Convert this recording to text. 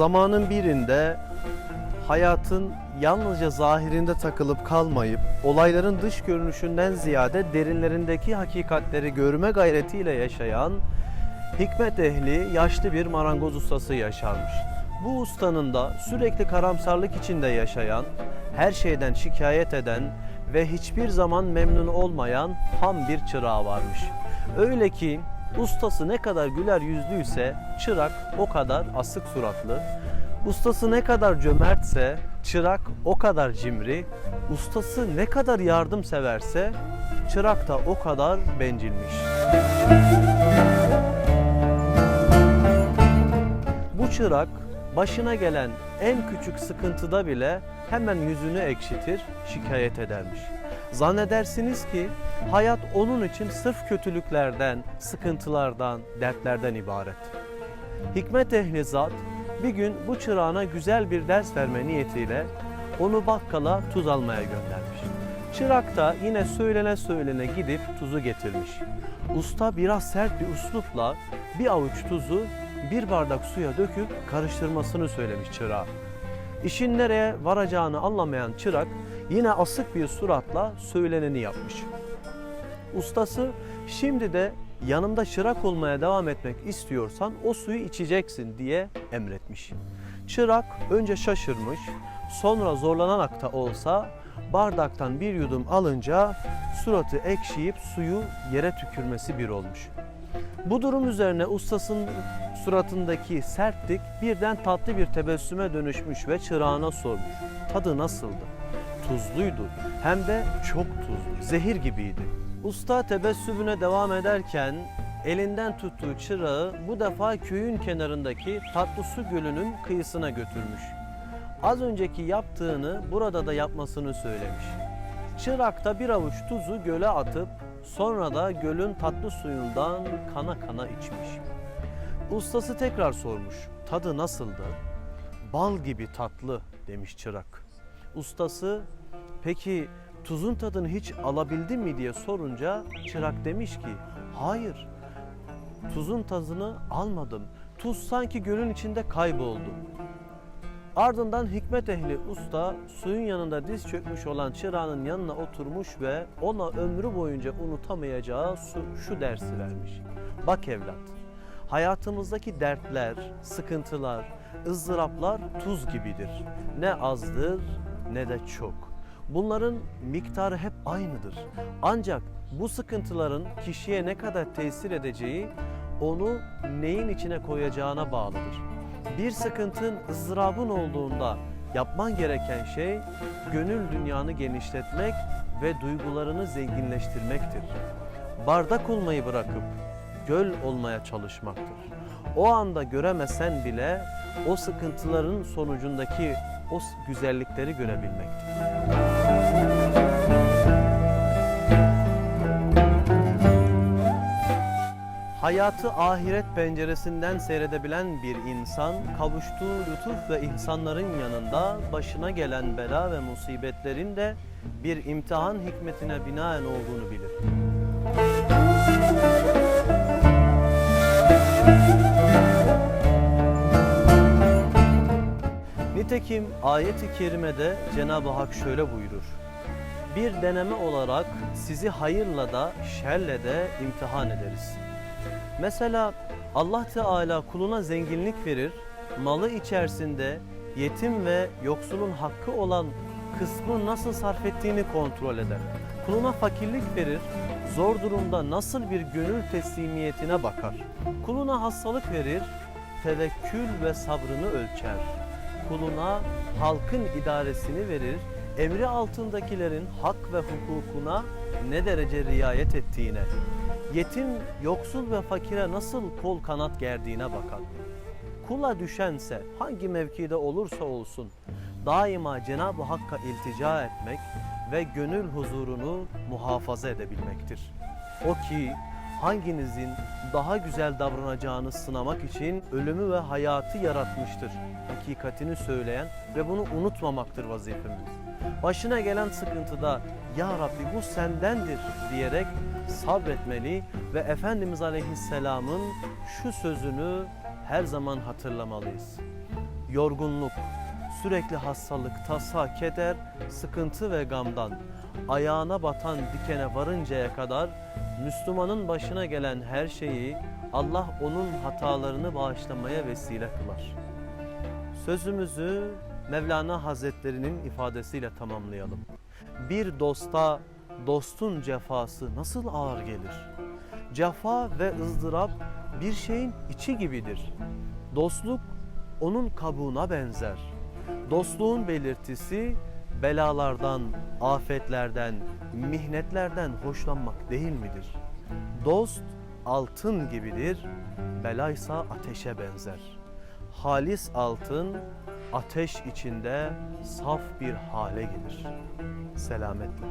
Zamanın birinde hayatın yalnızca zahirinde takılıp kalmayıp olayların dış görünüşünden ziyade derinlerindeki hakikatleri görme gayretiyle yaşayan hikmet ehli yaşlı bir marangoz ustası yaşarmış. Bu ustanın da sürekli karamsarlık içinde yaşayan, her şeyden şikayet eden ve hiçbir zaman memnun olmayan ham bir çırağı varmış. Öyle ki ustası ne kadar güler yüzlüyse çırak o kadar asık suratlı, Ustası ne kadar cömertse çırak o kadar cimri, ustası ne kadar yardımseverse çırak da o kadar bencilmiş. Bu çırak başına gelen en küçük sıkıntıda bile hemen yüzünü ekşitir, şikayet edermiş. Zannedersiniz ki hayat onun için sırf kötülüklerden, sıkıntılardan, dertlerden ibaret. Hikmet ehli zat bir gün bu çırağına güzel bir ders verme niyetiyle onu bakkala tuz almaya göndermiş. Çırak da yine söylene söylene gidip tuzu getirmiş. Usta biraz sert bir üslupla bir avuç tuzu bir bardak suya döküp karıştırmasını söylemiş çırağa. İşin nereye varacağını anlamayan çırak yine asık bir suratla söyleneni yapmış. Ustası şimdi de yanımda çırak olmaya devam etmek istiyorsan o suyu içeceksin diye emretmiş. Çırak önce şaşırmış, sonra zorlanarak da olsa bardaktan bir yudum alınca suratı ekşiyip suyu yere tükürmesi bir olmuş. Bu durum üzerine ustasının suratındaki sertlik birden tatlı bir tebessüme dönüşmüş ve çırağına sormuş. Tadı nasıldı? Tuzluydu. Hem de çok tuzlu. Zehir gibiydi. Usta tebessümüne devam ederken elinden tuttuğu çırağı bu defa köyün kenarındaki tatlı su gölünün kıyısına götürmüş. Az önceki yaptığını burada da yapmasını söylemiş. Çırak da bir avuç tuzu göle atıp sonra da gölün tatlı suyundan kana kana içmiş. Ustası tekrar sormuş. Tadı nasıldı? Bal gibi tatlı demiş çırak. Ustası peki tuzun tadını hiç alabildin mi diye sorunca çırak demiş ki hayır tuzun tadını almadım. Tuz sanki gölün içinde kayboldu. Ardından hikmet ehli usta suyun yanında diz çökmüş olan çırağının yanına oturmuş ve ona ömrü boyunca unutamayacağı su- şu dersi vermiş. Bak evlat, hayatımızdaki dertler, sıkıntılar, ızdıraplar tuz gibidir. Ne azdır ne de çok. Bunların miktarı hep aynıdır. Ancak bu sıkıntıların kişiye ne kadar tesir edeceği onu neyin içine koyacağına bağlıdır. Bir sıkıntın, ızdırabın olduğunda yapman gereken şey gönül dünyanı genişletmek ve duygularını zenginleştirmektir. Bardak olmayı bırakıp göl olmaya çalışmaktır. O anda göremesen bile o sıkıntıların sonucundaki o güzellikleri görebilmektir. Hayatı ahiret penceresinden seyredebilen bir insan kavuştuğu lütuf ve ihsanların yanında başına gelen bela ve musibetlerin de bir imtihan hikmetine binaen olduğunu bilir. Nitekim ayet-i kerimede Cenab-ı Hak şöyle buyurur. Bir deneme olarak sizi hayırla da şerle de imtihan ederiz. Mesela Allah Teala kuluna zenginlik verir, malı içerisinde yetim ve yoksulun hakkı olan kısmı nasıl sarf ettiğini kontrol eder. Kuluna fakirlik verir, zor durumda nasıl bir gönül teslimiyetine bakar. Kuluna hastalık verir, tevekkül ve sabrını ölçer. Kuluna halkın idaresini verir, emri altındakilerin hak ve hukukuna ne derece riayet ettiğine, yetim, yoksul ve fakire nasıl kol kanat gerdiğine bakar. Kula düşense hangi mevkide olursa olsun daima Cenab-ı Hakk'a iltica etmek ve gönül huzurunu muhafaza edebilmektir. O ki hanginizin daha güzel davranacağını sınamak için ölümü ve hayatı yaratmıştır. Hakikatini söyleyen ve bunu unutmamaktır vazifemiz. Başına gelen sıkıntıda Ya Rabbi bu sendendir diyerek sabretmeli ve Efendimiz Aleyhisselam'ın şu sözünü her zaman hatırlamalıyız. yorgunluk, sürekli hastalık, tasa, keder, sıkıntı ve gamdan ayağına batan dikene varıncaya kadar Müslümanın başına gelen her şeyi Allah onun hatalarını bağışlamaya vesile kılar. Sözümüzü Mevlana Hazretlerinin ifadesiyle tamamlayalım. Bir dosta dostun cefası nasıl ağır gelir? Cefa ve ızdırap bir şeyin içi gibidir. Dostluk onun kabuğuna benzer. Dostluğun belirtisi belalardan, afetlerden, mihnetlerden hoşlanmak değil midir? Dost altın gibidir, belaysa ateşe benzer. Halis altın ateş içinde saf bir hale gelir. Selametle.